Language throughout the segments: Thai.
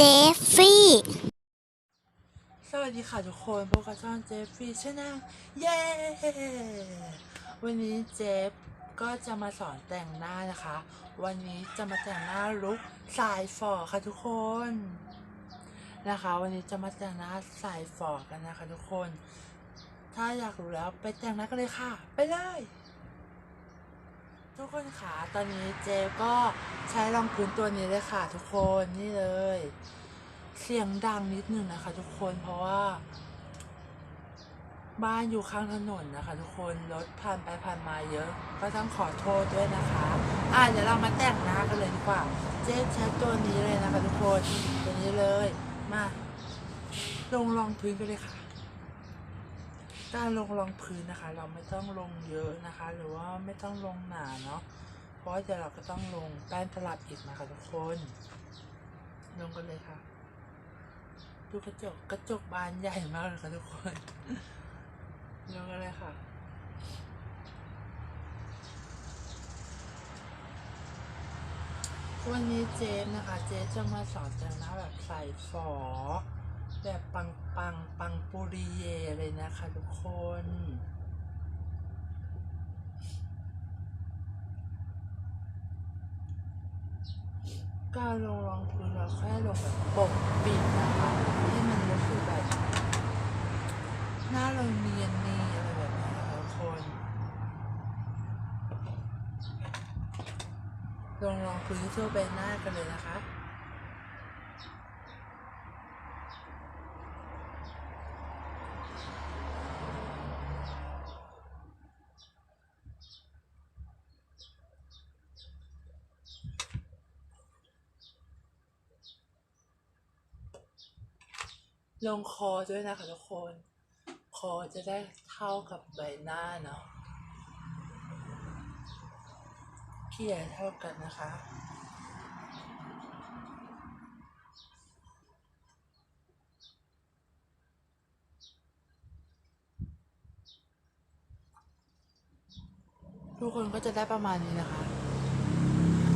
เจฟฟี่ สวัสดีค่ะทุกคนพบกับช่องเจฟฟี่ชนลเย้ วันนี้เจฟก็จะมาสอนแต่งหน้านะคะ วันนี้จะมาแต่งหน้าลุคสายฝอค่ะทุกคนนะคะ วันนี้จะมาแต่งหน้าสายฝอกันนะคะทุกคน ถ้าอยากรู้แล้วไปแต่งหน้ากันเลยค่ะ ไปเลย ทุกคนค่ะตอนนี้เจก็ใช้รองพื้นตัวนี้เลยค่ะ ทุกคนนี่เลย เสียงดังนิดนึงนะคะ ทุกคนเพราะว่า บ้านอยู่ข้างถนนนะคะ ทุกคนรถผ่านไปผ่านมาเยอะ ก็ต้องขอโทษด้วยนะคะ อะเดี๋ยวเรามาแต่งหน้ากันเลยดีกว่า เจ๊ใช้ตัวนี้เลยนะคะ ทุกคนตัวนี้เลย มาลงรองพื้นกันเลยค่ะ การลงรองพื้นนะคะ เราไม่ต้องลงเยอะนะคะ หรือว่าไม่ต้องลงหนาเนาะเพราะว่าเดี๋ยวเราก็ต้องลงแป้งตลับอีกนะคะทุกคน ลงกันเลยค่ะ ดูกระจกกระจกบานใหญ่มากเลยค่ะทุกคนลงกันเลยค่ะวันนี้เจฟนะคะ เจฟจะมาสอนแต่งหน้าแบบใส่ฝอ แบบปังปังปังปุริเยเลยนะคะทุกคน การลงรองพื้นเราแค่ลงแบบปกปิดนะคะที่มันรู้สึกแบบหน้าเราเนียนนี่อะไรแบบนี้นะคะทุกคนลงรองพื้นทั่วใบหน้ากันเลยนะคะ ลงคอด้วยนะคะทุกคน คอจะได้เท่ากับใบหน้าเนาะเขี่ยเท่ากันนะคะทุกคนก็จะได้ประมาณนี้นะคะ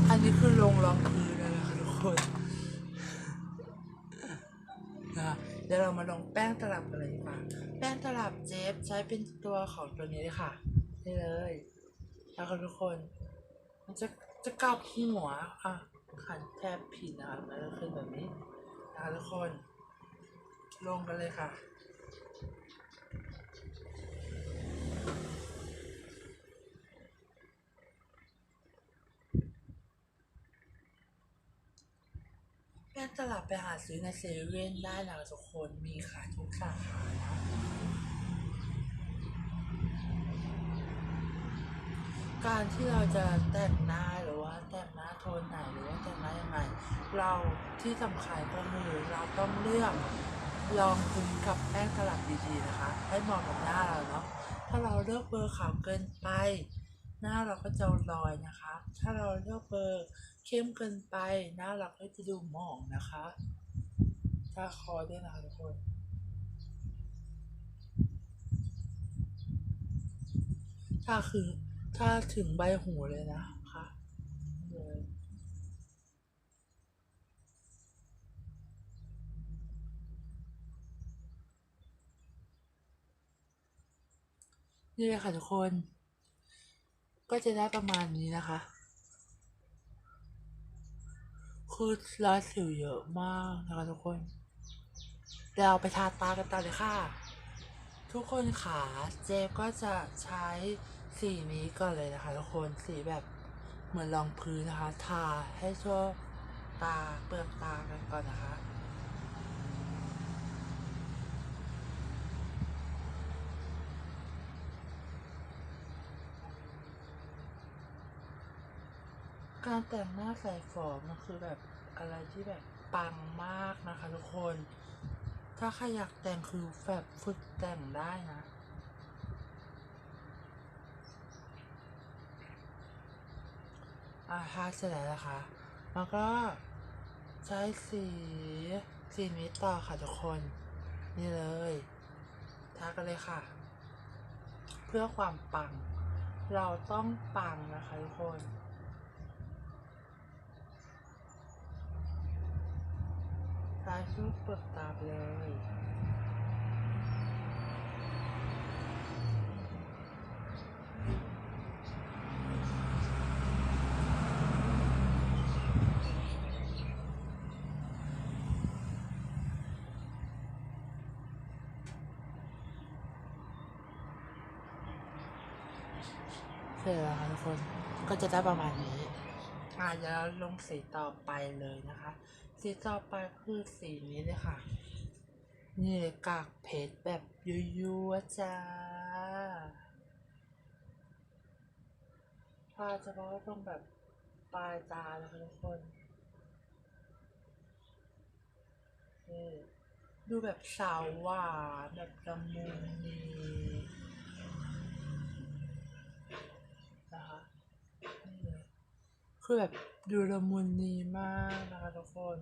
อันนี้คือลงรองพื้นแล้วนะคะทุกคน ดี๋ยวเรามาลงแป้งตลับกันเลยดีกว่า แป้งตลับเจฟใช้เป็นตัวของตัวนี้เลยค่ะ นี่เลยแล้วก็ทุกคน มันจะจะกลับหัวอะขันแทบผิดนะคะมันจะขึ้นแบบนี้นะคะทุกคน ลงกันเลยค่ะ แป้งตลับไปหาซื้อในเซเว่นได้นะคะทุกคนมีขายทุกสาขานะการที่เราจะแต่งหน้าหรือว่าแต่งหน้าโทนไหนหรือว่าแต่งหน้ายังไง เราที่สำคัญก็คือเราต้องเลือกลองพื้นกับแป้งตลับดีๆนะคะ ให้เหมาะกับหน้าเราเนาะถ้าเราเลือกเบอร์ขาวเกินไป หน้าเราก็จะลอยนะคะ ถ้าเราเลือกเบอร์ เข้มเกินไปน้าราก็จะดูหมองนะคะ ถ้าคอด้วยนะคะทุกคนถ้าคือถ้าถึงใบหูเลยนะคะเลยนี่เลยค่ะทุกคน ก็จะได้ประมาณนี้นะคะ คือรอยสิวเยอะมากนะคะทุกคนเดี๋ยวเราไปทาตากันต่อเลยค่ะ ทุกคนขาเจฟก็จะใช้สีนี้ก่อนเลยนะคะ ทุกคนสีแบบเหมือนรองพื้นนะคะ ทาให้ทั่วตาเปลือกตากันก่อนนะคะ การแต่งหน้าใส่ฝอมันคือแบบอะไรที่แบบปังมากนะคะทุกคน ถ้าใครอยากแต่งคือแบบฝึกแต่งได้นะอาทาเสร็จแล้วนะคะ แล้วก็ใช้สีสีนี้ต่อค่ะทุกคน นี่เลยทากันเลยค่ะ เพื่อความปัง เราต้องปังนะคะทุกคน รูปเปิดตาไปเลยเสร็จแล้วค่ะทุกคนก็จะได้ประมาณนี้อ่าเดี๋ยวเราลงสีต่อไปเลยนะคะ สีต่อไปคือสีนี้เลยค่ะ นี่เลยกากเพชรแบบยั่วๆจ้าพาเฉพาะตรงแบบปลายตานะคะทุกคนดูแบบสาวหวานแบบละมุนนีนะคะคือแบบ ดูละมุนนีมากนะคะทุกคน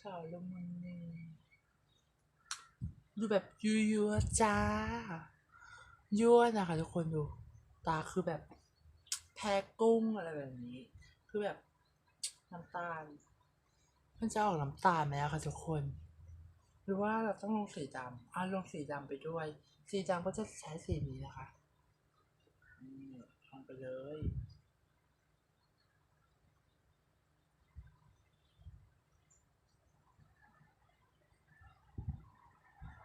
สาวละมุนนีดูแบบยั่วๆจ้ายั่วนะคะทุกคนดูตาคือแบบแพ้กุ้งอะไรแบบนี้ คือแบบน้ำตาล มันจะออกน้ำตาลไหมอะคะทุกคน หรือว่าเราต้องลงสีดำอะลงสีดำไปด้วย สีดำก็จะใช้สีนี้นะคะนี่ลงไปเลย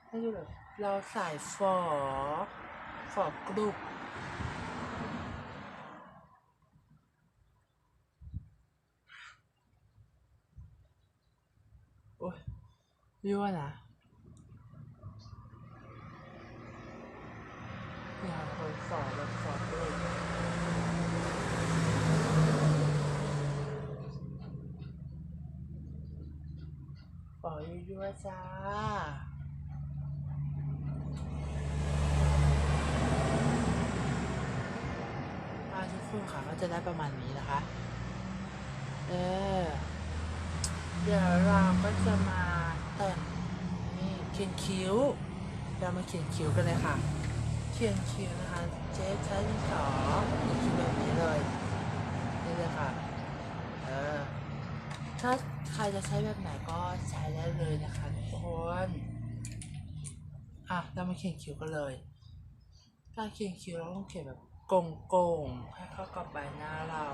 ให้ดูแบบเราใส่ฝอฝอกรุบโอ้ย ยั่วนะนี่ค่ะคนฝอแบบฝอกรุบฝอยั่วจ้าอ่าทุกคนค่ะก็จะได้ประมาณนี้นะคะ เออ เดี๋ยวเราก็จะมา ต่งนี่เขียนคิ้วเรามาเขียนคิ้วกันเลยค่ะ เขียนคิ้วนะคะ เจ๊ใช้ดินสอเขียนคิ้วแบบนี้เลยนี่เลยค่ะเออถ้าใครจะใช้แบบไหนก็ใช้ได้เลยนะคะทุกคนอะเรามาเขียนคิ้วกันเลยการเขียนคิ้วเราต้องเขียนแบบโก่งๆให้เข้ากับใบหน้าเรา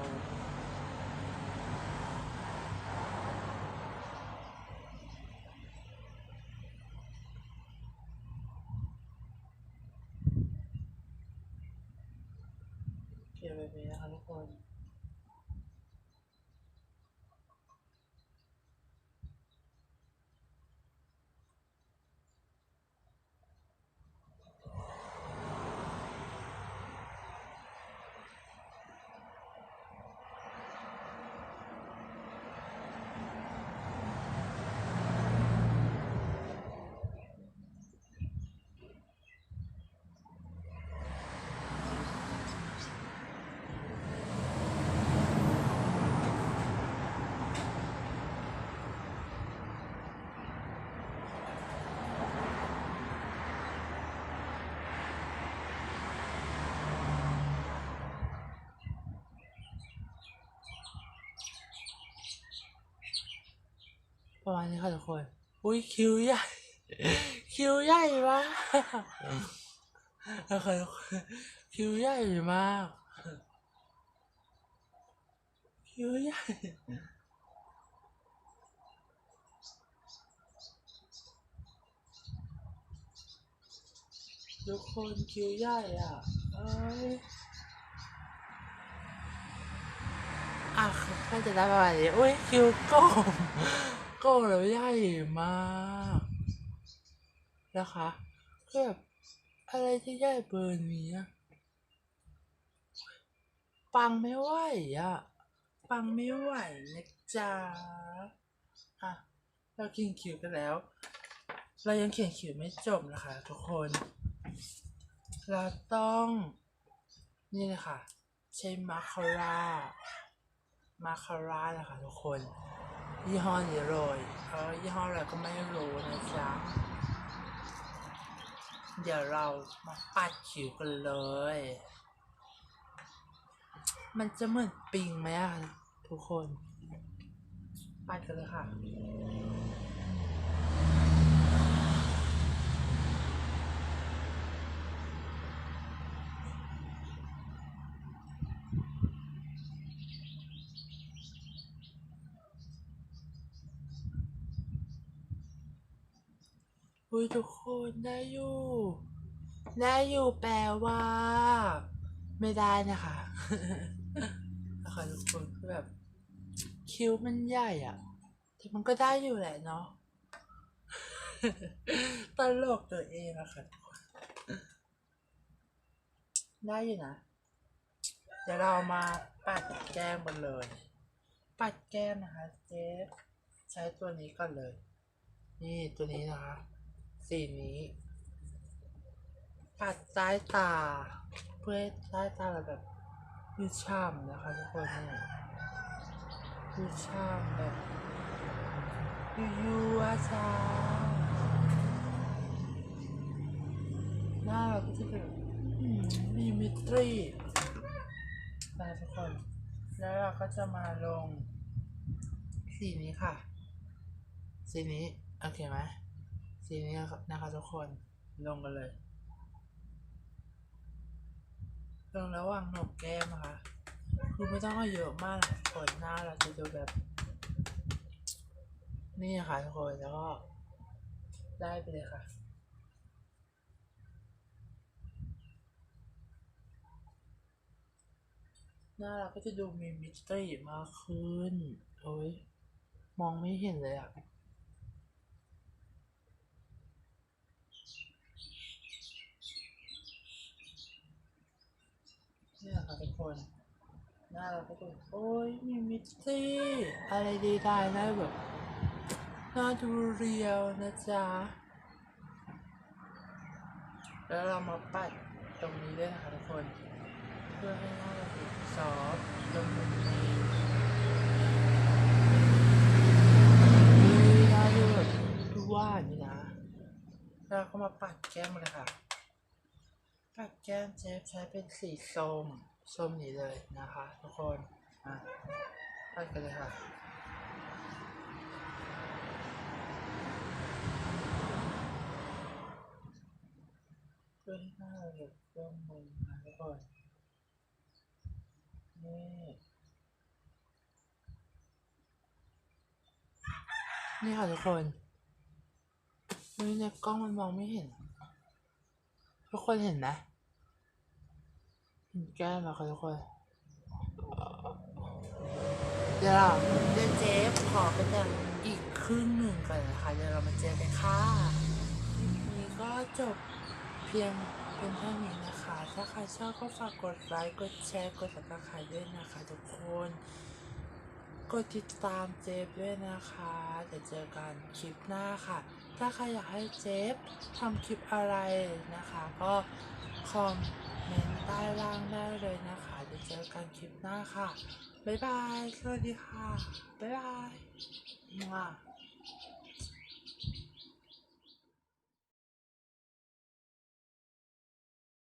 ประมาณนี้ค่ะทุกคน อุ้ยคิวใหญ่ คิวใหญ่มากทุกคนคิวใหญ่มาก คิวใหญ่ทุกคนคิวใหญ่อะเอ้ยอะก็จะได้ประมาณนี้อุ้ยคิวก่ง โก่งแล้วใหญ่มากนะคะก็แบบอะไรที่ใหญ่เบอร์นี้อะปังไม่ไหวอะ ปังไม่ไหวนะจ๊ะอะเราเขียนคิวกันแล้ว เรายังเขียนคิวไม่จบนะคะทุกคน เราต้อง นี่เลยค่ะ ใช้มาคาร่ามาคาร่านะคะทุกคน ยี่ห้อนี้เลยเออยี่ห้ออะไรก็ไม่รู้นะจ๊ะ เดี๋ยวเรามาปัดผิวกันเลย มันจะเหมือนปิงไหมอะทุกคน ปัดกันเลยค่ะ อุ้ยทุกคนได้อยู่ได้อยู่แปลว่า ไม่ได้นะคะนะคะทุกคนคือแบบ คิ้วมันใหญ่อะแต่มันก็ได้อยู่แหละเนาะตลกตัวเองอะค่ะทุกคนได้อยู่นะ เดี๋ยวเรามาปัดแก้มกันเลย ปัดแก้มนะคะเจ๊ใช้ตัวนี้ก่อนเลย นี่ตัวนี้นะคะ สีนี้ ปัดใต้ตา เพื่อให้ใต้ตาเราแบบยืดช่ำนะคะทุกคนนี่ยืดช่ำแบบยูยูอาชาหน้าเราก็จะแบบอืมมีมิตรีนะทุกคน แล้วเราก็จะมาลงสีนี้ค่ะ สีนี้ โอเคไหม สีนี้นะคะทุกคนลงกันเลย ลงระหว่างหนกแก้มนะคะคือไม่ต้องเยอะมากหรอกคนหน้าเราจะดูแบบ นี่ค่ะทุกคนแล้วก็ได้ไปเลยค่ะหน้าเราก็จะดูมีมิสตรีมากขึ้น โอ้ย มองไม่เห็นเลยอะ เนี่ย ค่ะทุกคนหน้าเราก็จะโอ้ยมีมิตตี้อะไรดีได้นะแบบหน้าดูเรียวนะจ๊ะ แล้วเรามาปัดตรงนี้ด้วยนะคะทุกคน เพื่อให้หน้าเราดูซอฟต์ลงมุมนี้อุ๊ยหน้าดูแบบดูว่านอยู่นะแล้วเราก็มาปัดแก้มเลยค่ะปัดแก้มเจฟใช้เป็นสีส้ม ส้มนี้เลยนะคะทุกคนอะปัดกันเลยค่ะเพื่อให้หน้าเราแบบเริ่มมุมนะทุกคนนี่นี่ค่ะทุกคนนี่ในกล้องมันมองไม่เห็น ทุกคนเห็นไหม แก้มไหมคะทุกคนเดี๋ยวเราเดี๋ยวเจฟขอไปแต่งอีกครึ่งหนึ่งก่อนนะคะเดี๋ยวเรามาเจอกันค่ะคลิปนี้ก็จบเพียงเป็นเท่านี้นะคะ ถ้าใครชอบก็ฝากกดไลค์กดแชร์กดติดตามด้วยนะคะทุกคน กดติดตามเจฟด้วยนะคะเดี๋ยวเจอกันคลิปหน้าค่ะ ถ้าใครอยากให้เจฟทำคลิปอะไรนะคะ ก็คอมเมนต์ ใต้ล่างได้เลยนะคะเดี๋ยวเจอกันคลิปหน้าค่ะ บ๊ายบาย สวัสดีค่ะ บ๊ายบายมา่